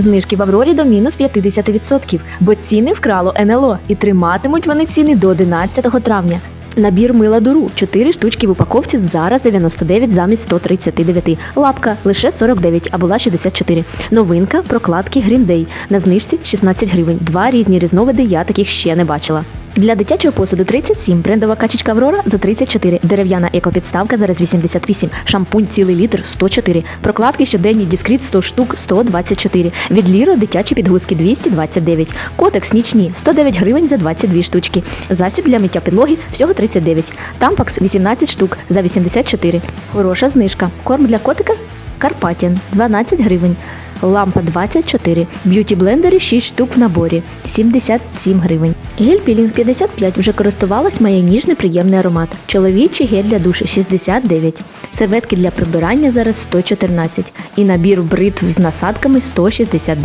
Знижки в Аврорі до мінус 50%, бо ціни вкрало НЛО і триматимуть вони ціни до 11 травня. Набір мила дуру 4 штучки в упаковці зараз 99 замість 139. Лапка лише 49, а була 64. Новинка прокладки Day. На знижці 16 гривень. Два різні різновиди, я таких ще не бачила. Для дитячого посуду 37, брендова качечка Аврора за 34, дерев'яна екопідставка зараз 88, шампунь цілий літр 104, прокладки щоденні дискріт 100 штук 124, від Ліро дитячі підгузки 229, котекс нічні 109 гривень за 22 штучки, засіб для миття підлоги всього 39, тампакс 18 штук за 84, хороша знижка, корм для котика Карпатін 12 гривень. Лампа 24, б'юті-блендери 6 штук в наборі 77 гривень. Гель-пілінг 55 вже користувалась, має ніжний приємний аромат. Чоловічий гель для душі 69. Серветки для прибирання зараз 114. І набір бритв з насадками 169.